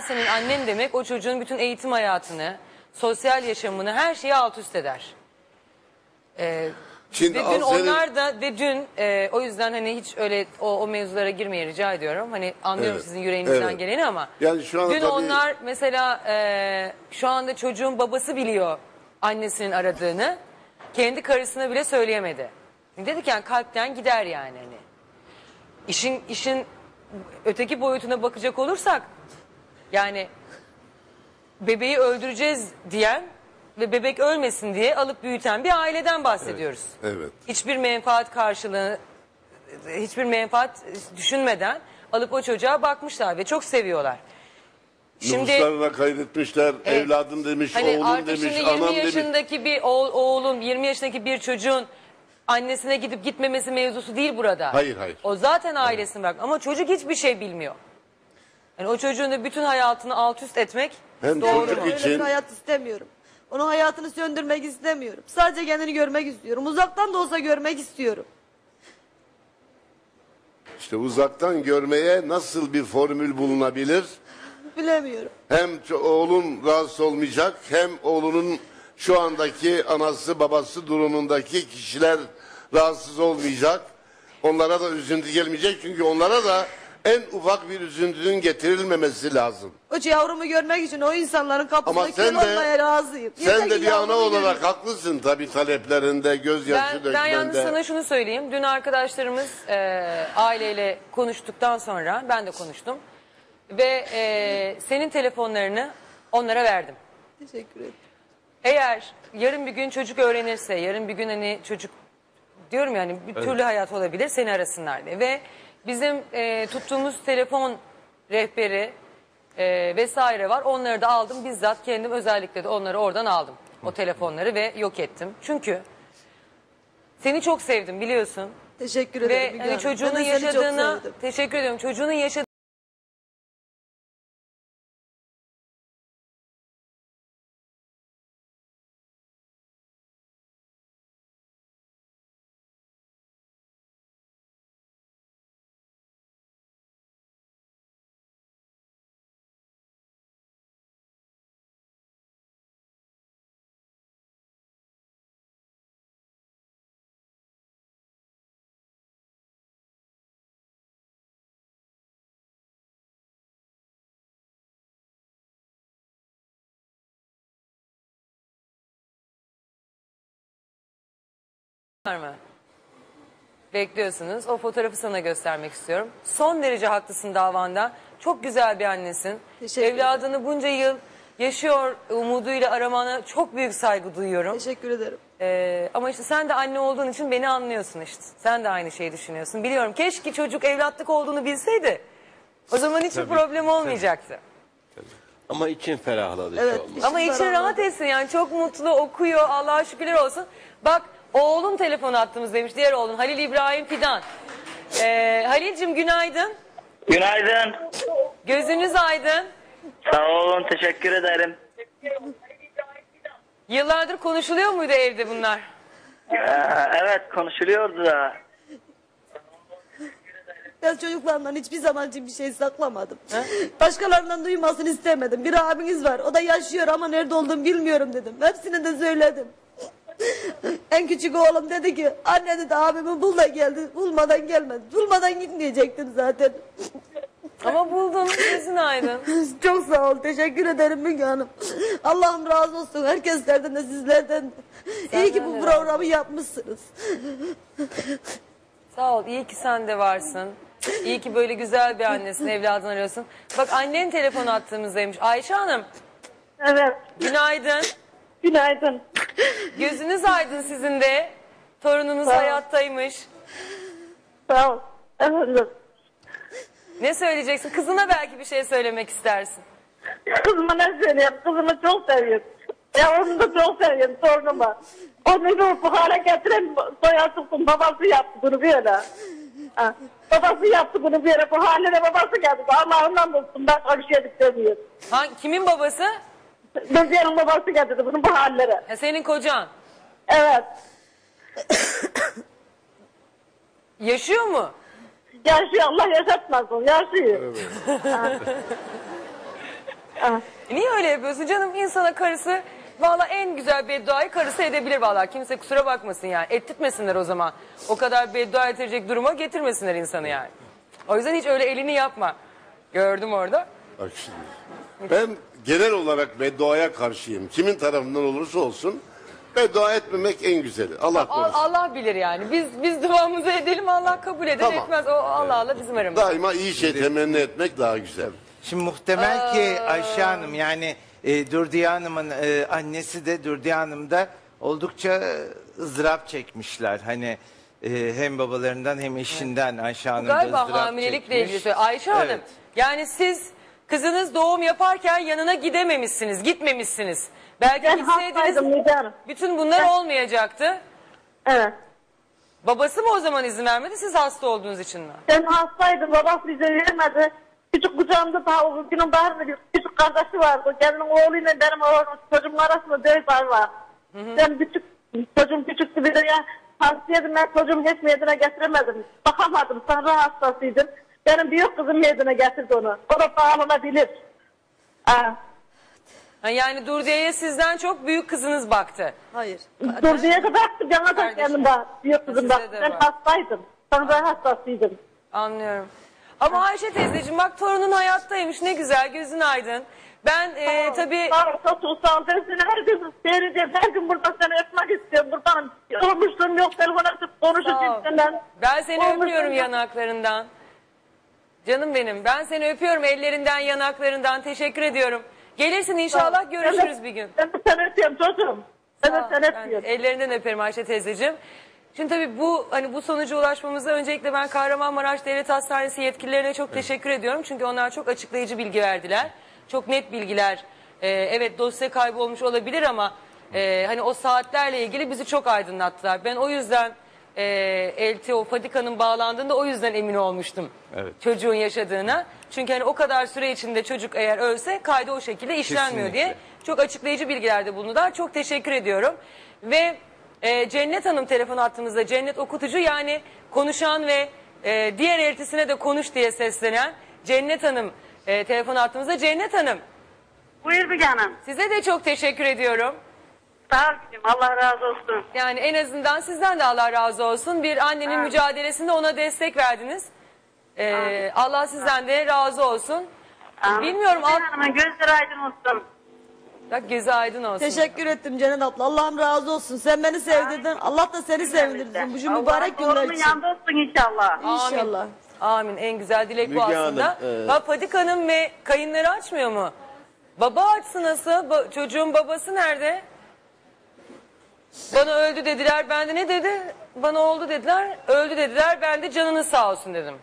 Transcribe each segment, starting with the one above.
senin annen demek o çocuğun bütün eğitim hayatını, sosyal yaşamını, her şeyi alt üst eder. Ee, Şimdi ve dün senin- onlar da ve dün e, o yüzden hani hiç öyle o, o mevzulara girmeye rica ediyorum. Hani anlıyorum Evet, sizin yüreğinizden evet. geleni ama Yani şu anda dün tabii- onlar mesela e, şu anda çocuğun babası biliyor annesinin aradığını. Kendi karısına bile söyleyemedi. Dedi ki yani kalpten gider yani hani. İşin işin öteki boyutuna bakacak olursak yani bebeği öldüreceğiz diyen ve bebek ölmesin diye alıp büyüten bir aileden bahsediyoruz. Evet. Hiçbir menfaat karşılığı, hiçbir menfaat düşünmeden alıp o çocuğa bakmışlar ve çok seviyorlar. Şimdi Nüfuslarına kaydetmişler, Evet. evladım demiş, hani oğlum artık demiş, şimdi 20 anam demiş. yaşındaki bir oğul, oğlun, 20 yaşındaki bir çocuğun annesine gidip gitmemesi mevzusu değil burada. Hayır, hayır. O zaten ailesini bırak ama çocuk hiçbir şey bilmiyor. Yani o çocuğun da bütün hayatını alt üst etmek Hem doğru çocuk mu? için- Öyle bir hayat istemiyorum. Onun hayatını söndürmek istemiyorum. Sadece kendini görmek istiyorum. Uzaktan da olsa görmek istiyorum. İşte uzaktan görmeye nasıl bir formül bulunabilir? Bilemiyorum. Hem oğlun rahatsız olmayacak, hem oğlunun şu andaki anası babası durumundaki kişiler rahatsız olmayacak. Onlara da üzüntü gelmeyecek çünkü onlara da en ufak bir üzüntünün getirilmemesi lazım. O yavrumu görmek için o insanların kapısına de- olmaya razıyım. Yeter Sen de ki bir ana yavrumu olarak göreyim. haklısın tabii taleplerinde, gözyaşı Ben, ben yalnız dökmende. sana şunu söyleyeyim. Dün arkadaşlarımız e, aileyle konuştuktan sonra ben de konuştum. Ve e, senin telefonlarını onlara verdim. Teşekkür ederim. Eğer yarın bir gün çocuk öğrenirse, yarın bir gün hani çocuk diyorum yani bir türlü hayat olabilir seni arasınlar diye. Ve bizim e, tuttuğumuz telefon rehberi e, vesaire var. Onları da aldım bizzat kendim özellikle de onları oradan aldım. O telefonları ve yok ettim. Çünkü seni çok sevdim biliyorsun. Teşekkür Ve ederim. Müge hani Hanım. çocuğunun Ben de seni çok yaşadığına sevdim. teşekkür ediyorum. Çocuğunun yaşadığı var mı? Bekliyorsunuz. O fotoğrafı sana göstermek istiyorum. Son derece haklısın davanda. Çok güzel bir annesin. Teşekkür ederim. Evladını bunca yıl yaşıyor umuduyla aramana çok büyük saygı duyuyorum. Teşekkür ederim. Ee, ama işte sen de anne olduğun için beni anlıyorsun işte. Sen de aynı şeyi düşünüyorsun. Biliyorum keşke çocuk evlatlık olduğunu bilseydi. O zaman hiçbir problem olmayacaktı. Ama için ferahladı Evet. an. Ama için rahat etsin yani çok mutlu okuyor Allah'a şükürler olsun. Bak oğlum telefon attığımız demiş diğer oğlun Halil İbrahim Fidan. Ee, Halil'cim günaydın. Günaydın. Gözünüz aydın. Sağ olun, teşekkür ederim. Yıllardır konuşuluyor muydu evde bunlar? Ee, evet, konuşuluyordu da. Ben çocuklarımdan hiçbir zaman için bir şey saklamadım. Başkalarından duymasını istemedim. Bir abiniz var. O da yaşıyor ama nerede olduğunu bilmiyorum dedim. Hepsine de söyledim. En küçük oğlum dedi ki anne dedi abimi bul da geldi. Bulmadan gelmedi. Bulmadan gitmeyecektim zaten. Ama buldun gözün aydın. Çok sağ ol. Teşekkür ederim Müge Hanım. Allah'ım razı olsun. Herkeslerden de sizlerden. de. İyi ki bu programı yapmışsınız. Sağ ol iyi ki sen de varsın. İyi ki böyle güzel bir annesin evladını arıyorsun. Bak annen telefon attığımızdaymış. Ayşe Hanım Evet. günaydın. Günaydın. Gözünüz aydın sizin de. Torununuz Sağ ol. hayattaymış. Sağ ol. Efendim. Ne söyleyeceksin? Kızına belki bir şey söylemek istersin. Kızıma ne söyleyeyim? Kızımı çok seviyorum. Ya onu da çok seviyorum torunuma. Onu da bu hale getiren soyasıksın. Babası yaptı bunu böyle. Ha. Babası yaptı bunu böyle. Bu haline babası geldi. Allah'ından bulsun. Ben karışıyorduk demiyorum. Ha, kimin babası? Beziye'nin babası getirdi bunu bu hallere. Ha, senin kocan. Evet. Yaşıyor mu? Yaşıyor Allah yaşatmasın. Yaşıyor. Ah. E Niye öyle yapıyorsun canım? İnsana karısı valla en güzel bedduayı karısı edebilir valla. Kimse kusura bakmasın yani. Ettirtmesinler o zaman. O kadar beddua edecek duruma getirmesinler insanı yani. O yüzden hiç öyle elini yapma. Gördüm orada. Bak şimdi. Ben genel olarak bedduaya karşıyım. Kimin tarafından olursa olsun beddua etmemek en güzeli. Allah Al- korusun. Allah bilir yani. Biz biz duamızı edelim Allah kabul eder Tamam. etmez. O Allah Allah bizim aramızda. Daima iyi şey temenni etmek daha güzel. Şimdi muhtemel ki Ayşe Hanım yani e, Dürdiye Hanım'ın e, annesi de Dürdiye Hanım da oldukça ızdırap çekmişler. Hani e, hem babalarından hem eşinden Ayşe Hanım da Galiba ızdırap hamilelikle çekmiş. ilgili söylüyor. Ayşe Hanım Evet. yani siz kızınız doğum yaparken yanına gidememişsiniz, gitmemişsiniz. Belki Ben gitseydiniz hastaydım Müge Hanım. bütün bunlar olmayacaktı. Evet. Babası mı o zaman izin vermedi siz hasta olduğunuz için mi? Ben hastaydım. Babası bize vermedi. Küçük kucağımda daha o günün bir küçük kardeşi vardı. Kendinin oğluyla benim oğlum çocuğumun arasında dört ay var. Ben küçük çocuğum küçüktü bir de ya hastaydım ben çocuğumu hiç meydana getiremedim. Bakamadım. Sanrı hastasıydım. Benim büyük kızım meydana getirdi onu. O da bağlanabilir. Aa, Ha, yani Durdiye'ye sizden çok büyük kızınız baktı. Hayır. dur diye de baktım. Bana da Kardeşim. kendim bak. Büyük kızım Size baktı. de Ben var. hastaydım. Sanrı hastasıydım. Anlıyorum. Ama Ayşe teyzeciğim bak torunun hayattaymış ne güzel gözün aydın. Ben e, tabii sağ ol. Ben seni her gün seyrediyorum. Her gün buradan seni öpmek istiyorum. Buradan olmuşluğum yok. Telefon açıp Sağ ol. konuşacağım senden. Ben seni Olmuşluğum öpüyorum yok. yanaklarından. Canım benim. Ben seni öpüyorum ellerinden, yanaklarından. Teşekkür ediyorum. Gelirsin inşallah görüşürüz bir gün. Ben de seni öpüyorum çocuğum. Ben de seni Ben öpüyorum. ellerinden öperim Ayşe teyzeciğim. Şimdi tabii bu hani bu sonuca ulaşmamızda öncelikle ben Kahramanmaraş Devlet Hastanesi yetkililerine çok teşekkür ediyorum. Çünkü onlar çok açıklayıcı bilgi verdiler. Çok net bilgiler. Ee, evet dosya kaybolmuş olabilir ama e, hani o saatlerle ilgili bizi çok aydınlattılar. Ben o yüzden e, LTO Fadika'nın bağlandığında o yüzden emin olmuştum. Evet. Çocuğun yaşadığına. Çünkü hani o kadar süre içinde çocuk eğer ölse kaydı o şekilde işlenmiyor diye Kesinlikle. çok açıklayıcı bilgilerde bulundular. Çok teşekkür ediyorum. Ve e, Cennet Hanım telefon attığımızda Cennet Okutucu yani konuşan ve e, diğer eltisine de konuş diye seslenen Cennet Hanım e, telefon attığımızda Cennet Hanım Buyur bir canım. size de çok teşekkür ediyorum. Sağ. Allah razı olsun. Yani en azından sizden de Allah razı olsun. Bir annenin mücadelesinde ona destek verdiniz. E, Allah sizden de razı olsun. Bilmiyorum alt... Hanım'ın gözleri aydın olsun. Bak gözü aydın olsun. Teşekkür ettim Cennet abla. Allah'ım razı olsun. Sen beni sevdirdin. Allah da seni sevdirsin. Bu şu mübarek günler Allah'ın için. yanında olsun inşallah. İnşallah. Amin. En güzel dilek bu Müge aslında. Hanım, e- Bak Padik Hanım ve kayınları açmıyor mu? Baba açsın nasıl? Ba- çocuğun babası nerede? Bana öldü dediler. Ben de ne dedi? Bana oldu dediler. Öldü dediler. Ben de canını sağ olsun dedim.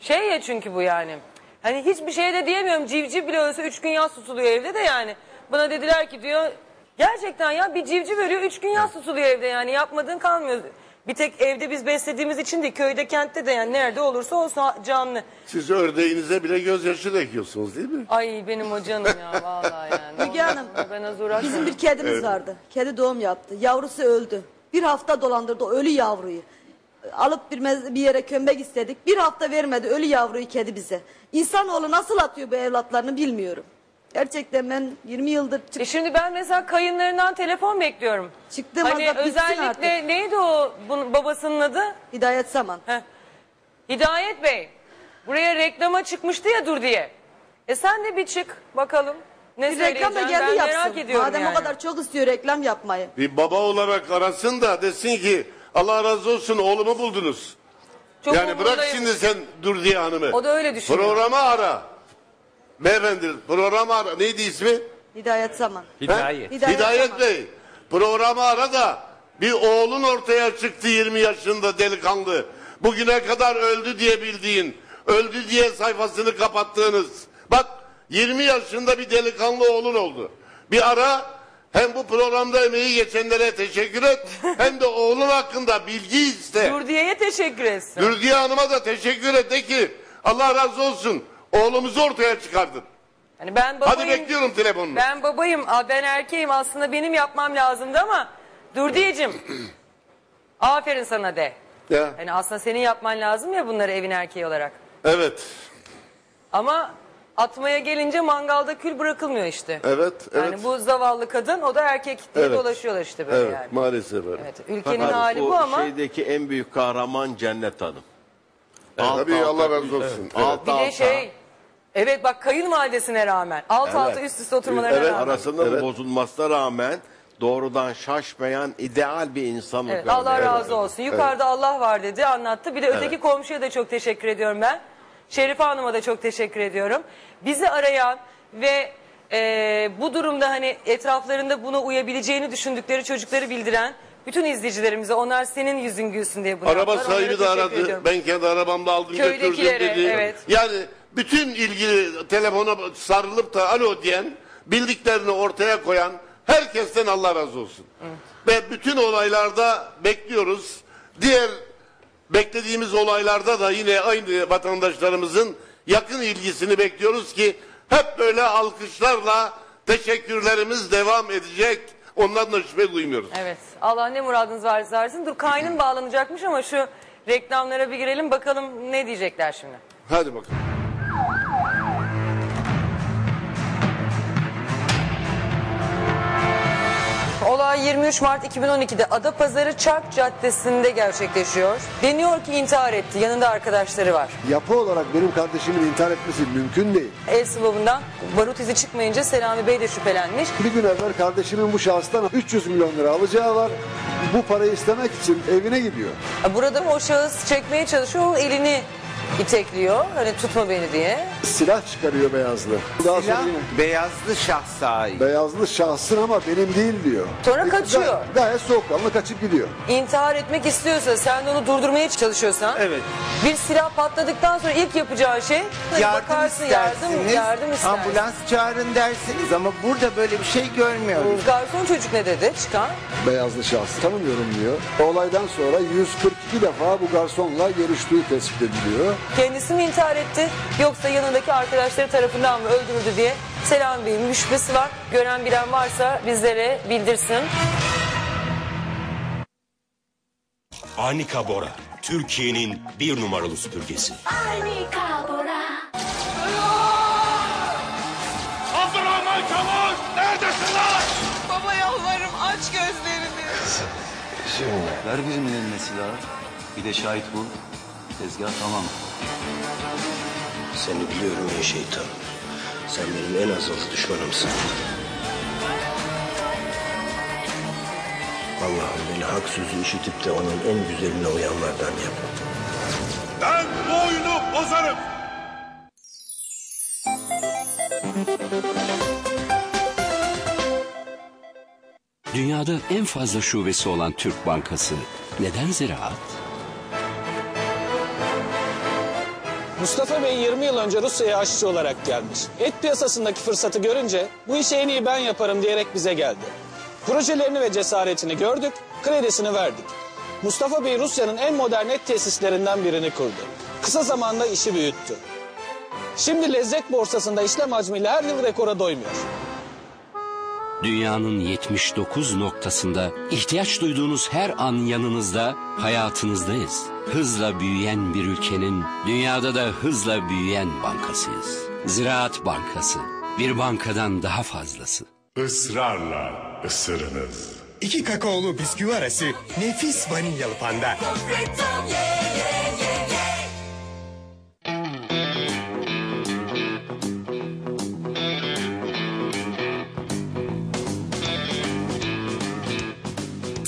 Şey ya çünkü bu yani. Hani hiçbir şey de diyemiyorum. Civciv bile ölse üç gün yaz tutuluyor evde de yani. Bana dediler ki diyor gerçekten ya bir civciv ölüyor üç gün yaz tutuluyor evde yani yapmadığın kalmıyor. Bir tek evde biz beslediğimiz için değil köyde kentte de yani nerede olursa olsun ha- canlı. Siz ördeğinize bile gözyaşı döküyorsunuz değil mi? Ay benim o canım ya vallahi yani. Müge Hanım, Ben az uğraşmam. Bizim bir kedimiz vardı. Kedi doğum yaptı. Yavrusu öldü. Bir hafta dolandırdı o ölü yavruyu. Alıp bir, mez- bir yere kömbek istedik. Bir hafta vermedi ölü yavruyu kedi bize. İnsanoğlu nasıl atıyor bu evlatlarını bilmiyorum. Gerçekten ben 20 yıldır çık E şimdi ben mesela kayınlarından telefon bekliyorum. çıktığım Hani anda bitsin artık. özellikle neydi o bunun babasının adı? Hidayet Saman. Heh. Hidayet Bey. Buraya reklama çıkmıştı ya dur diye. E sen de bir çık bakalım. Ne Bir reklam da söyleyeceksin? geldi ben yapsın. merak ediyorum Madem yani. o kadar çok istiyor reklam yapmayı. Bir baba olarak arasın da desin ki Allah razı olsun oğlumu buldunuz. Çok yani bırak umurundayım. şimdi sen dur diye hanımı. O da öyle düşünüyor. Programı ara. Beyefendi programı ara. Neydi ismi? Hidayet Saman. Hidayet. Hidayet Hidayet Saman. Bey. Programı ara da bir oğlun ortaya çıktı 20 yaşında delikanlı. Bugüne kadar öldü diye bildiğin, öldü diye sayfasını kapattığınız. Bak 20 yaşında bir delikanlı oğlun oldu. Bir ara hem bu programda emeği geçenlere teşekkür et hem de oğlun hakkında bilgi iste. Dur diyeye teşekkür etsin. Dürdiye Hanım'a da teşekkür et de ki Allah razı olsun oğlumuzu ortaya çıkardın. Hani ben Hadi babayım. bekliyorum telefonunu. Ben babayım, ben erkeğim aslında benim yapmam lazımdı ama dur diyeceğim. Aferin sana de. Ya, Hani aslında senin yapman lazım ya bunları evin erkeği olarak. evet. Ama Atmaya gelince mangalda kül bırakılmıyor işte. Evet, evet. Yani bu zavallı kadın o da erkek diye Evet. dolaşıyorlar işte böyle evet, yani. maalesef öyle. Evet, ülkenin Fakat hali bu, bu ama şeydeki en büyük kahraman Cennet Hanım. Tabii Alt Allah alta- razı olsun. Evet, alt bir de şey evet bak kayınvalidesine rağmen alt alta Evet. üst üste oturmalarına Evet, rağmen. Arasının Evet. bozulmasına rağmen doğrudan şaşmayan ideal bir insanlık Evet. Allah razı olsun. Yukarıda Allah var dedi anlattı. Bir de öteki komşuya da çok teşekkür ediyorum ben. Şerife Hanım'a da çok teşekkür ediyorum. Bizi arayan ve e, bu durumda hani etraflarında buna uyabileceğini düşündükleri çocukları bildiren bütün izleyicilerimize onlar senin yüzün gülsün diye bunu Araba yaptılar. Onlara sahibi de teşekkür aradı. ediyorum. Ben kendi arabamda aldım götürdüm Köydekilere, dedi. evet. Yani bütün ilgili telefona sarılıp da alo diyen, bildiklerini ortaya koyan herkesten Allah razı olsun. Ve bütün olaylarda bekliyoruz. Diğer beklediğimiz olaylarda da yine aynı vatandaşlarımızın yakın ilgisini bekliyoruz ki hep böyle alkışlarla teşekkürlerimiz devam edecek. Ondan da şüphe duymuyoruz. Evet. Allah ne muradınız varsa versin. Dur kaynın bağlanacakmış ama şu reklamlara bir girelim bakalım ne diyecekler şimdi. Hadi bakalım. 23 Mart 2012'de Adapazarı Çark Caddesi'nde gerçekleşiyor. Deniyor ki intihar etti. Yanında arkadaşları var. Yapı olarak benim kardeşimin intihar etmesi mümkün değil. El sıvabından barut izi çıkmayınca Selami Bey de şüphelenmiş. Bir gün evvel kardeşimin bu şahıstan 300 milyon lira alacağı var. Bu parayı istemek için evine gidiyor. Burada o şahıs çekmeye çalışıyor. O elini itekliyor. Hani tutma beni diye. Silah çıkarıyor beyazlı. Daha Silah sonra yine beyazlı şahsa ait. beyazlı şahsın ama benim değil diyor. Sonra kaçıyor. Gayet, gayet soğukkanlı kaçıp gidiyor. İntihar etmek istiyorsa sen de onu durdurmaya çalışıyorsan. Evet. Bir silah patladıktan sonra ilk yapacağı şey hani yardım bakarsın istersiniz, yardım, yardım istersin. ambulans çağırın dersiniz ama burada böyle bir şey görmüyoruz. Garson çocuk ne dedi çıkan? Beyazlı şahsı tanımıyorum diyor. Olaydan sonra 142 defa bu garsonla görüştüğü tespit ediliyor. Kendisi mi intihar etti yoksa yanındaki arkadaşları tarafından mı öldürüldü diye Selami Bey'in bir şüphesi var. Gören bilen varsa bizlere bildirsin. Anika Bora, Türkiye'nin bir numaralı süpürgesi. Abdurrahman Çavuş neredesin lan? Baba yalvarırım aç gözlerini. Ver bizim eline silahı. Bir de şahit bul. Tezgah tamam. Seni biliyorum ey şeytan. Sen benim en azılı düşmanımsın. Allah'ım beni hak sözü işitip de onun en güzeline uyanlardan yap. Ben bu oyunu bozarım. Dünyada en fazla şubesi olan Türk Bankası neden ziraat? Mustafa Bey 20 yıl önce Rusya'ya aşçı olarak gelmiş. Et piyasasındaki fırsatı görünce bu işi en iyi ben yaparım diyerek bize geldi. Projelerini ve cesaretini gördük, kredisini verdik. Mustafa Bey Rusya'nın en modern et tesislerinden birini kurdu. Kısa zamanda işi büyüttü. Şimdi lezzet borsasında işlem hacmiyle her yıl rekora doymuyor. Dünyanın 79 noktasında ihtiyaç duyduğunuz her an yanınızda, hayatınızdayız. Hızla büyüyen bir ülkenin dünyada da hızla büyüyen bankasıyız. Ziraat Bankası. Bir bankadan daha fazlası. Israrla ısırınız. İki kakaolu bisküvi arası nefis vanilyalı panda.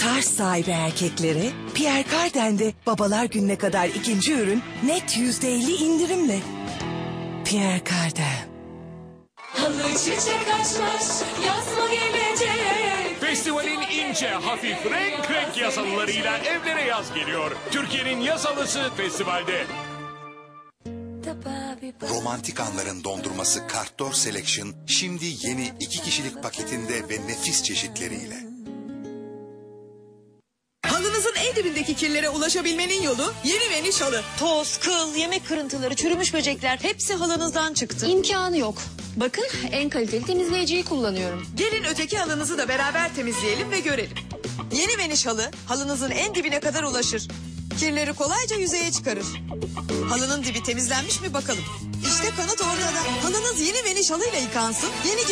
Tarz sahibi erkeklere Pierre Cardin'de babalar gününe kadar ikinci ürün net yüzde elli indirimle. Pierre Cardin. Halı çiçek açmış, yaz mı gelecek? Festivalin ince, hafif, renk renk yaz halılarıyla evlere yaz geliyor. Türkiye'nin yaz halısı festivalde. Romantik anların dondurması Kartor Selection şimdi yeni iki kişilik paketinde ve nefis çeşitleriyle. Dibindeki kirlere ulaşabilmenin yolu yeni ve niş halı. Toz, kıl, yemek kırıntıları, çürümüş böcekler hepsi halınızdan çıktı. İmkanı yok. Bakın en kaliteli temizleyiciyi kullanıyorum. Gelin öteki halınızı da beraber temizleyelim ve görelim. Yeni ve niş halı halınızın en dibine kadar ulaşır. Kirleri kolayca yüzeye çıkarır. Halının dibi temizlenmiş mi bakalım. İşte kanıt ortada. Halınız yeni Veniş halıyla yıkansın. Yeni gibi